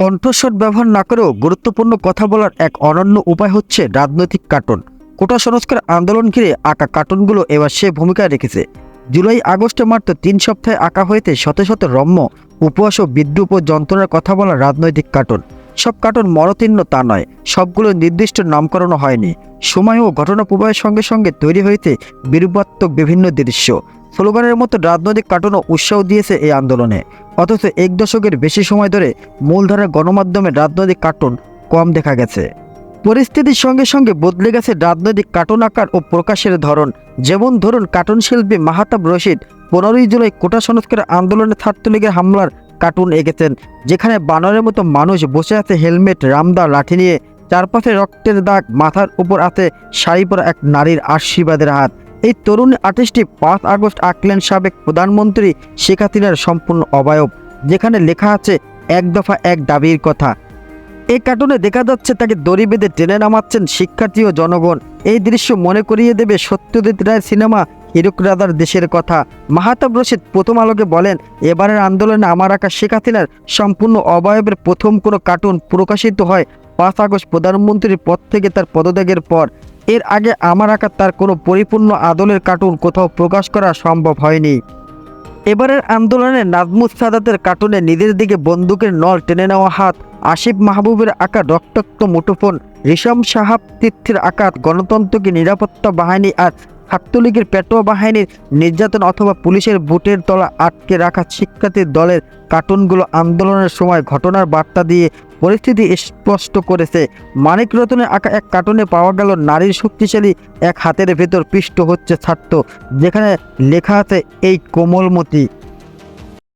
কণ্ঠস্বর ব্যবহার না করেও গুরুত্বপূর্ণ কথা বলার এক অনন্য উপায় হচ্ছে রাজনৈতিক কার্টুন। কোটা সংস্কার আন্দোলন ঘিরে আঁকা কার্টুনগুলো এবার সে ভূমিকা রেখেছে। জুলাই আগস্টে মাত্র তিন সপ্তাহে আঁকা হয়েছে শত শত রম্য, উপহাস ও বিদ্রুপ ও যন্ত্রণার কথা বলা রাজনৈতিক কার্টুন। সব কার্টুন মরতীর্ণ তা নয়, সবগুলো নির্দিষ্ট নামকরণ হয়নি। সময় ও ঘটনা প্রবাহের সঙ্গে সঙ্গে তৈরি হয়েছে বিরূপাত্মক বিভিন্ন দৃশ্য। স্লোগানের মতো রাজনৈতিক কার্টুনও উৎসাহ দিয়েছে এই আন্দোলনে। অথচ এক দশকের বেশি সময় ধরে মূলধারার গণমাধ্যমে রাজনৈতিক কার্টুন কম দেখা গেছে। পরিস্থিতির সঙ্গে সঙ্গে বদলে গেছে রাজনৈতিক কার্টুন আকার ও প্রকাশের ধরন। যেমন ধরুন কার্টুন শিল্পী মাহাতাব রশিদ পনেরোই জুলাই কোটা সংস্কার আন্দোলনে ছাত্রলীগের হামলার কার্টুন এঁকেছেন, যেখানে বানরের মতো মানুষ বসে আছে হেলমেট, রামদা, লাঠি নিয়ে, চারপাশে রক্তের দাগ, মাথার উপর আছে শাড়ি পরা এক নারীর আশীর্বাদের হাত। এই তরুণ আর্টিস্টটি পাঁচ আগস্ট আঁকলেন সাবেক প্রধানমন্ত্রী শেখ হাসিনার সম্পূর্ণ অবয়ব, যেখানে লেখা আছে, এক দফা এক দাবির কথা। এই কার্টুনে দেখা যাচ্ছে তাকে দড়ি বেঁধে টেনে নামাচ্ছেন শিক্ষার্থী ও জনগণ। এই দৃশ্য মনে করিয়ে দেবে সত্যজিৎ রায়ের সিনেমা হিরুক রাজার দেশের কথা। মাহাতাব রশিদ প্রথম আলোকে বলেন, এবারের আন্দোলনে আমার আঁকা শেখ হাসিনার সম্পূর্ণ অবয়বের প্রথম কোনো কার্টুন প্রকাশিত হয় পাঁচ আগস্ট প্রধানমন্ত্রীর পদ থেকে তার পদত্যাগের পর। এর আগে আমার আঁকা তার কোনো পরিপূর্ণ আদলের কার্টুন কোথাও প্রকাশ করা সম্ভব হয়নি। এবারের আন্দোলনে নাজমুস সাদাতের কার্টুনে নিজের দিকে বন্দুকের নল টেনে নেওয়া হাত, আসিফ মাহবুবের আঁকা রক্তাক্ত মুঠোফোন, রিশম সাহাব তীর্থের আঘাত গণতন্ত্রকে নিরাপত্তা বাহিনী আর ছাত্রলীগের পেটোয়া বাহিনীর নির্যাতন অথবা পুলিশের বুটের তলা আটকে রাখা শিক্ষার্থীর দলের কার্টুনগুলো আন্দোলনের সময় ঘটনার বার্তা দিয়ে পরিস্থিতি স্পষ্ট করেছে। মানিক রতনে আঁকা এক কার্টুনে পাওয়া গেল নারীর শক্তিশালী এক হাতের ভেতর পিষ্ট হচ্ছে ছাত্র, যেখানে লেখা আছে, এই কোমলমতি।